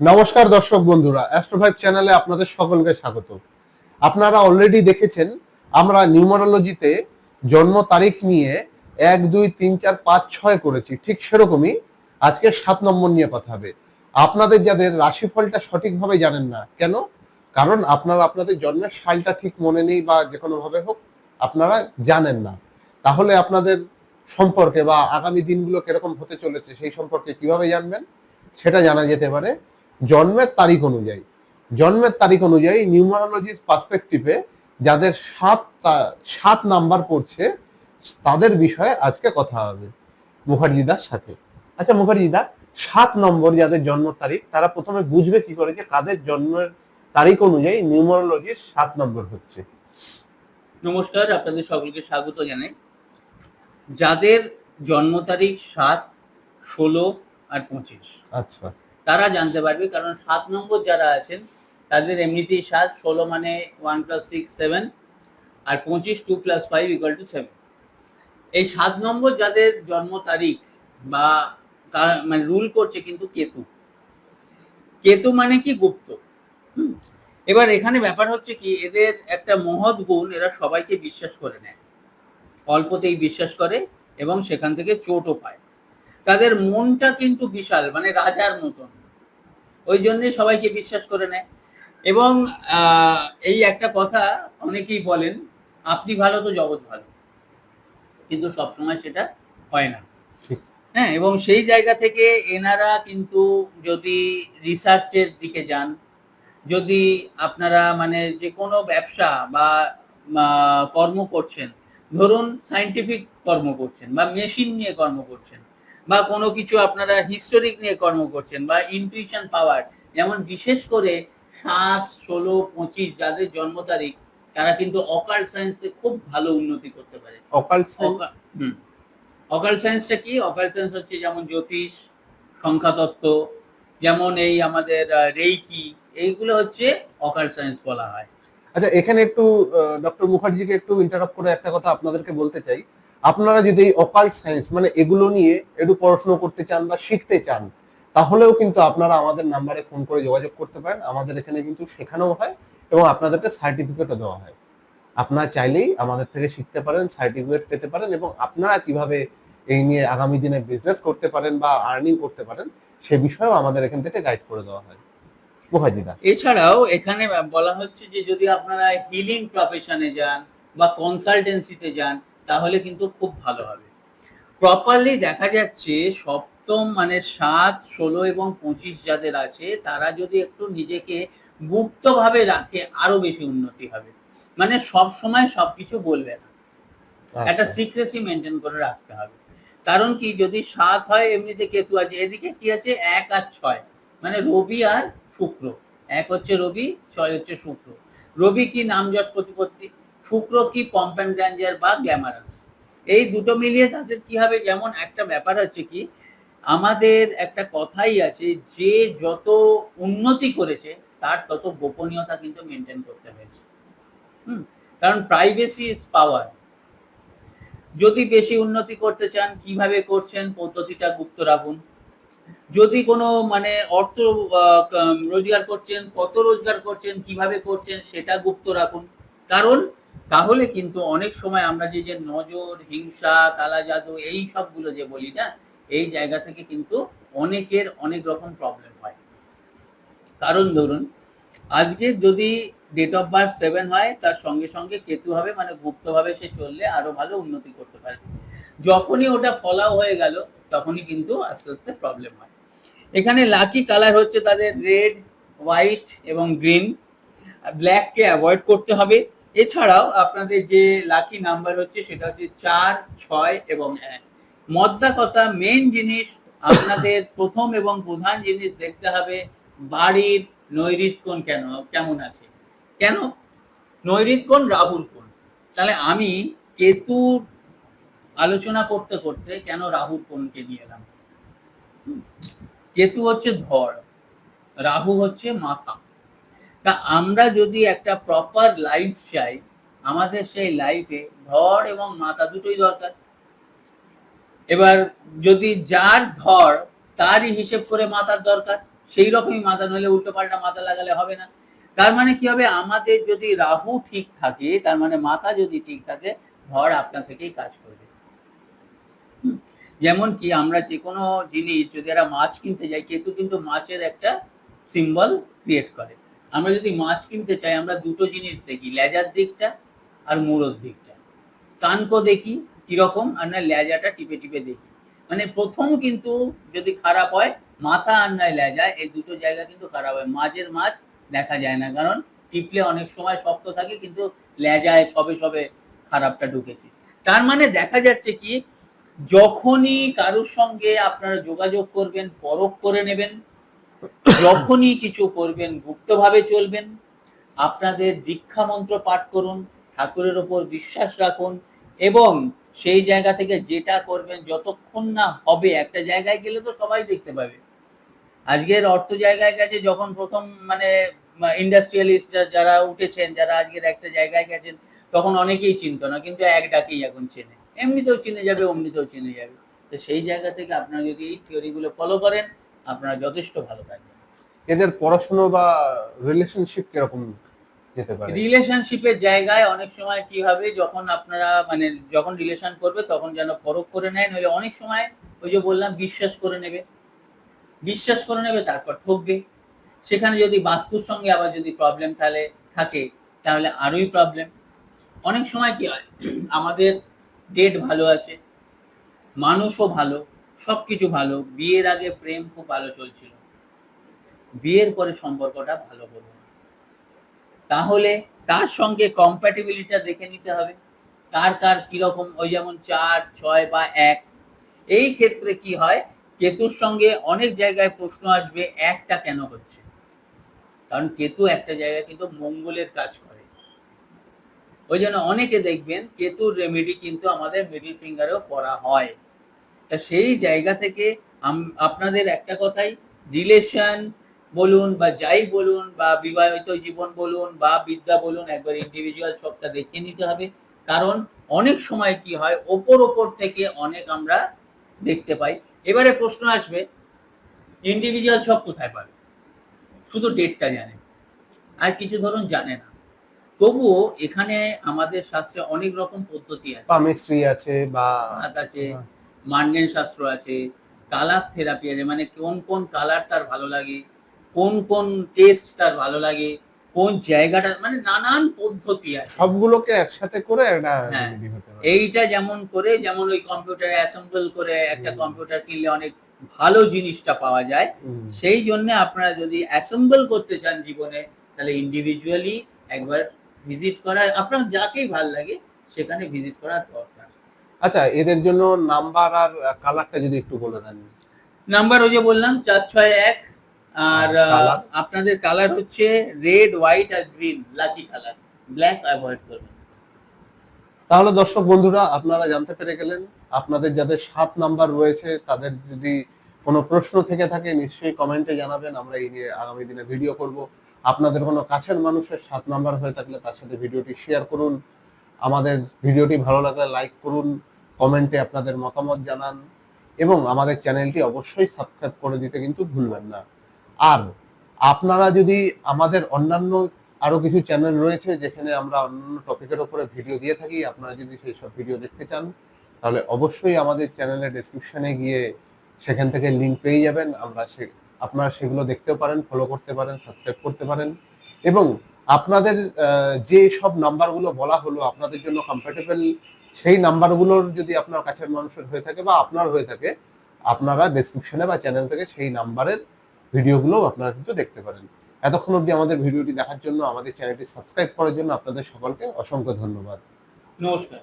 নমস্কার দর্শক বন্ধুরা অ্যাস্ট্রোভাইভ চ্যানেলে আপনাদের সকলকে স্বাগত। আপনারা অলরেডি দেখেছেন, আমরা নিউমারোলজিতে জন্ম তারিখ নিয়ে এক, দুই, তিন, চার, পাঁচ, ছয় করেছি, ঠিক সেরকমই আজকে সাত নম্বর নিয়ে কথা হবে। আপনাদের যাদের রাশিফলটা সঠিকভাবে জানেন না, কেন? কারণ আপনারা আপনাদের জন্মের সালটা ঠিক মনে নেই বা যে কোনো ভাবে হোক, আপনারা জানেন না। তাহলে আপনাদের সম্পর্কে বা আগামী দিনগুলো কীরকম হতে চলেছে সেই সম্পর্কে কীভাবে জানবেন, সেটা জানা যেতে পারে। জন্মের তারিখ অনুযায়ী জন্মের তারিখ অনুযায়ী নিউমারোলজির পার্সপেক্টিভে যাদের সাত সাত নাম্বার পড়ছে তাদের বিষয়ে আজকে কথা হবে মুখার্জিদার সাথে। আচ্ছা মুখার্জিদা সাত নম্বর যাদের জন্ম তারিখ তারা প্রথমে বুঝবে কি করে যে কাদের জন্মের তারিখ অনুযায়ী নিউমারোলজির সাত নম্বর হচ্ছে। নমস্কার আপনাদের সকলকে স্বাগত জানাই। যাদের জন্ম তারিখ সাত ষোলো আর পঁচিশ। আচ্ছা। তারা জানতে পারবে, কারণ সাত নম্বর যারা আছেন, তাদের এমনিতেই সাত, ষোলো মানে ওয়ান প্লাস সিক্স সেভেন আর পঁচিশ two plus five equal to seven এই সাত নম্বর যাদের জন্ম তারিখ বা মানে রুল করছে কিন্তু কেতু। কেতু মানে কি? গুপ্ত। এবার এখানে ব্যাপার হচ্ছে কি, এদের একটা মহৎ গুণ এরা সবাইকে বিশ্বাস করে নেয়। অল্পতেই বিশ্বাস করে এবং সেখান থেকে চোটও পায়। তাদের মনটা কিন্তু বিশাল মানে রাজার মতন। ওই জন্যই সবাইকে বিশ্বাস করে নেয়। এবং এই একটা কথা অনেকেই বলেন, আপনি ভালো তো জগৎ ভালো। কিন্তু সবসময় সেটা হয় না। হ্যাঁ এবং সেই জায়গা থেকে এনারা কিন্তু যদি রিসার্চের দিকে যান, যদি আপনারা মানে যে কোনো ব্যবসা বা কর্ম করছেন, ধরুন সাইন্টিফিক কর্ম করছেন বা মেশিন নিয়ে কর্ম করছেন বা কোনো কিছু আপনারা হিস্টোরিক নিয়ে কর্ম করছেন বা ইনটিউশন পাওয়ার যেমন বিশেষ করে সাত ষোলো পঁচিশ যাদের জন্ম তারিখ তারা কিন্তু অকাল সায়েন্সে খুব ভালো উন্নতি করতে পারে। অকাল অকা- অকাল সায়েন্সটা কি? অকাল সায়েন্স হচ্ছে যেমন জ্যোতিষ সংখ্যাতত্ত্ব যেমন এই আমাদের রেইকি এইগুলো হচ্ছে অকাল সায়েন্স বলা হয়। আচ্ছা এখানে একটু ডক্টর মুখার্জিকে একটু ইন্টারাপ্ট করে একটা কথা আপনাদেরকে বলতে চাই। আপনারা যদি অকাল সায়েন্স মানে এগুলো নিয়ে একটু পড়াশোনা করতে চান বা শিখতে চান, তাহলেও কিন্তু আপনারা আমাদের নাম্বারে ফোন করে যোগাযোগ করতে পারেন। আমাদের এখানে কিন্তু শেখানো হয় এবং আপনাদেরকে সার্টিফিকেটও দেওয়া হয়। আপনারা চাইলেই আমাদের থেকে শিখতে পারেন সার্টিফিকেট পেতে পারেন এবং আপনারা কীভাবে এই নিয়ে আগামী দিনে বিজনেস করতে পারেন বা আর্নিং করতে পারেন, সে বিষয়েও আমাদের এখান থেকে গাইড করে দেওয়া হয়। এছাড়াও এখানে বলা হচ্ছে যে যদি আপনারা হিলিং প্রফেশনে যান বা কনসালটেন্সিতে যান তাহলে কিন্তু খুব ভালো হবে। প্রপারলি দেখা যাচ্ছে সপ্তম মানে সাত ষোলো এবং পঁচিশ যাদের আছে তারা যদি একটু নিজেকে গুপ্তভাবে রাখে আরও বেশি উন্নতি হবে। মানে সব সময় সবকিছু বলবে না। একটা আচ্ছা। সিক্রেসি মেনটেন করে রাখতে হবে। কারণ কি যদি সাত হয় এমনিতে কেতু আছে। এদিকে কি আছে? এক আর ছয়। মানে রবি আর শুক্র। এক হচ্ছে রবি ছয় হচ্ছে শুক্র। রবি কি নাম যশ প্রতিপত্তি? শুক্র কি গ্র্যান্ডিয়ার বা গ্ল্যামারাস এই দুটো মিলিয়ে তাদের কি হবে? যেমন একটা ব্যাপার আছে কি, আমাদের একটা কথাই আছে, যে যত উন্নতি করেছে, তার তত গোপনীয়তা কিন্তু মেনটেন করতে হয়েছে। হুম? কারণ প্রাইভেসি ইজ পাওয়ার যদি বেশি উন্নতি করতে চান, কীভাবে করছেন, পদ্ধতিটা গুপ্ত রাখুন। যদি কোনো মানে অর্থ রোজগার করছেন, কত রোজগার করছেন, কীভাবে করছেন, সেটা গুপ্ত রাখুন। কারণ তাহলে কিন্তু অনেক সময় আমরা যে যে নজর, হিংসা কালা জাদু এই সবগুলো যে বলি না এই জায়গা থেকে কিন্তু অনেকের অনেক রকম প্রবলেম হয়। কারণ ধরুন, আজকে যদি ডেট অফ বার্থ সেভেন হয়, তার সঙ্গে সঙ্গে কেতু হবে মানে গুপ্তভাবে সে চললে আরও ভালো উন্নতি করতে পারে। যখনই ওটা ফলাও হয়ে গেল, তখনই কিন্তু আস্তে আস্তে প্রবলেম হয়। এখানে লাকি কালার হচ্ছে তাদের রেড হোয়াইট এবং গ্রিন ব্ল্যাককে অ্যাভয়েড করতে হবে। এছাড়াও আপনাদের যে লাকি নাম্বার হচ্ছে সেটা হচ্ছে চার, ছয় এবং এক। মদ্দা কথা মেন জিনিস আপনাদের প্রথম এবং প্রধান জিনিস দেখতে হবে বাড়ির নৈরিত কেন, কেমন আছে? কেন? নৈরিত কোণ রাহুল কোণ। তাহলে আমি কেতুর আলোচনা করতে করতে কেন রাহুর কোণকে নিয়ে এলাম? কেতু হচ্ছে ধর রাহু হচ্ছে মাথা। তা আমরা যদি একটা প্রপার লাইফ চাই, আমাদের সেই লাইফে ধর এবং মাথা দুটোই দরকার। এবার যদি যার ধর, তারই হিসেব করে মাথার দরকার, সেই রকমই মাথা নইলে উল্টো পাল্টা মাথা লাগালে হবে না। তার মানে কি হবে? আমাদের যদি রাহু ঠিক থাকে, তার মানে মাথা যদি ঠিক থাকে, ধর আপনার থেকেই কাজ করবে। যেমন কি আমরা যে কোনো জিনিস, যদি একটা মাছ কিনতে যাই, কেতু কিন্তু মাছের একটা সিম্বল ক্রিয়েট করে। আমরা যদি মাছ কিনতে চাই, আমরা দুটো জিনিস দেখি, লেজার দিকটা আর মুড়োর দিকটা। কানকো দেখি কীরকম আর না লেজাটা টিপে টিপে দেখি। মানে প্রথম কিন্তু যদি খারাপ হয়, মাথা আর নয় লেজা, এই দুটো জায়গা কিন্তু খারাপ হয়। মাঝের মাছ দেখা যায় না, কারণ টিপলে অনেক সময় শক্ত থাকে, কিন্তু লেজায় সবে সবে খারাপটা ঢুকেছে। তার মানে দেখা যাচ্ছে কি, যখনই কারোর সঙ্গে আপনারা যোগাযোগ করবেন, পরখ করে নেবেন যখনই কিছু করবেন, গুপ্তভাবে চলবেন, আপনাদের দীক্ষা মন্ত্র পাঠ করুন, ঠাকুরের ওপর বিশ্বাস রাখুন এবং সেই জায়গা থেকে যেটা করবেন, যতক্ষণ না হবে, একটা জায়গায় গেলে তো সবাই দেখতে পাবে। আজকের অর্থ জায়গায় গেছে, যখন প্রথম মানে ইন্ডাস্ট্রিয়ালিস্ট যারা উঠেছেন, যারা আজকের একটা জায়গায় গেছেন, তখন অনেকেই চিনত না, কিন্তু এক ডাকেই এখন চেনে। এমনিতেও চিনে যাবে, অমনিতেও চিনে যাবে। তো সেই জায়গা থেকে আপনারা যদি এই থিওরিগুলো ফলো করেন আপনারা যথেষ্ট ভালো থাকবেন। এদের পড়াশোনা বা রিলেশনশিপ কীরকম যেতে পারে? রিলেশনশিপের জায়গায় অনেক সময় কি হবে যখন আপনারা মানে যখন রিলেশন করবে তখন যেন পরখ করে নেয় নইলে অনেক সময় ওই যে বললাম বিশ্বাস করে নেবে। বিশ্বাস করে নেবে তারপর ঠকবে। সেখানে যদি বাস্তুর সঙ্গে আবার যদি প্রবলেম তাহলে থাকে তাহলে আরোই প্রবলেম অনেক সময় কি হয় আমাদের ডেট ভালো আছে মানুষও ভালো। সবকিছু ভালো। বিয়ের আগে প্রেম খুব ভালো চলছিল। বিয়ের পরে সম্পর্কটা ভালো হলো। তাহলে তার সঙ্গে কম্প্যাটিবিলিটিটা দেখে নিতে হবে? কার কার কীরকম ওই যেমন চার, ছয় বা এক? এই ক্ষেত্রে কি হয়? কেতুর সঙ্গে অনেক জায়গায় প্রশ্ন আসবে, একটা কেন হচ্ছে? কারণ কেতু একটা জায়গায় কিন্তু মঙ্গলের কাজ করে। ওই জন্য অনেকে দেখবেন, কেতুর রেমেডি কিন্তু আমাদের মিডিল ফিঙ্গারেও করা হয়। তা সেই জায়গা থেকে আপনাদের একটা কথাই রিলেশন বলুন বা যাই বলুন বা বিবাহিত জীবন বলুন বা বিদ্যা বলুন একবার ইন্ডিভিজুয়াল সবটা দেখে নিতে হবে। কারণ অনেক সময় কি হয় ওপর ওপর থেকে অনেক আমরা দেখতে পাই। এবারে প্রশ্ন আসবে ইন্ডিভিজুয়াল সব কোথায় পাবে? শুধু ডেটটা জানে। আর কিছু ধরুন জানে না। তবুও এখানে আমাদের শাস্ত্রে অনেক রকম পদ্ধতি আছে। আছে বা আছে। মান্ডেন শাস্ত্র আছে কালার থেরাপি আছে মানে কোন কোন কালার তার ভালো লাগে কোন কোন টেস্ট তার ভালো লাগে কোন জায়গাটা মানে নানান পদ্ধতি আছে। সবগুলোকে একসাথে করে একটা হ্যাঁ। এইটা যেমন করে যেমন ওই কম্পিউটার অ্যাসেম্বল করে একটা কম্পিউটার কিনলে অনেক ভালো জিনিসটা পাওয়া যায়। সেই জন্য আপনারা যদি অ্যাসেম্বল করতে চান জীবনে তাহলে ইন্ডিভিজুয়ালি একবার ভিজিট করা আপনার যাকেই ভালো লাগে সেখানে ভিজিট করার দরকার। আচ্ছা এদের জন্য নাম্বার আর কালারটা যদি একটু বলে দেন। নাম্বার ওই যে বললাম চার ছয় এক। আর আপনাদের কালার হচ্ছে রেড হোয়াইট আর green lucky colour black avoid করবেন। তাহলে দর্শক বন্ধুরা আপনারা জানতে পেরে গেলেন আপনাদের যাদের সাত নাম্বার রয়েছে তাদের যদি কোনো প্রশ্ন থেকে থাকে নিশ্চয়ই কমেন্টে জানাবেন আমরা এই নিয়ে আগামী দিনে ভিডিও করব। আপনাদের কোনো কাছের মানুষের সাত নাম্বার হয়ে থাকলে তার সাথে ভিডিওটি শেয়ার করুন। আমাদের ভিডিওটি ভালো লাগলে লাইক করুন, কমেন্টে আপনাদের মতামত জানান এবং আমাদের চ্যানেলটি অবশ্যই সাবস্ক্রাইব করে দিতে কিন্তু ভুলবেন না। আর আপনারা যদি আমাদের অন্যান্য আরও কিছু চ্যানেল রয়েছে যেখানে আমরা অন্যান্য টপিকের ওপরে ভিডিও দিয়ে থাকি, আপনারা যদি সেই সব ভিডিও দেখতে চান, তাহলে অবশ্যই আমাদের চ্যানেলের ডেসক্রিপশনে গিয়ে সেখান থেকে লিঙ্ক পেয়ে যাবেন। আমরা সে, আপনারা সেগুলো দেখতেও পারেন ফলো করতে পারেন সাবস্ক্রাইব করতে পারেন এবং আপনাদের যে সব নাম্বারগুলো বলা হলো আপনাদের জন্য কমফোর্টেবল সেই নাম্বারগুলোর যদি আপনার কাছের মানুষের হয়ে থাকে বা আপনার হয়ে থাকে, আপনারা ডেসক্রিপশনে বা চ্যানেল থেকে সেই নাম্বারের ভিডিওগুলো আপনারা কিন্তু দেখতে পারেন। এতক্ষণ অবধি আমাদের ভিডিওটি দেখার জন্য, আমাদের চ্যানেলটি সাবস্ক্রাইব করার জন্য আপনাদের সকলকে অসংখ্য ধন্যবাদ। নমস্কার।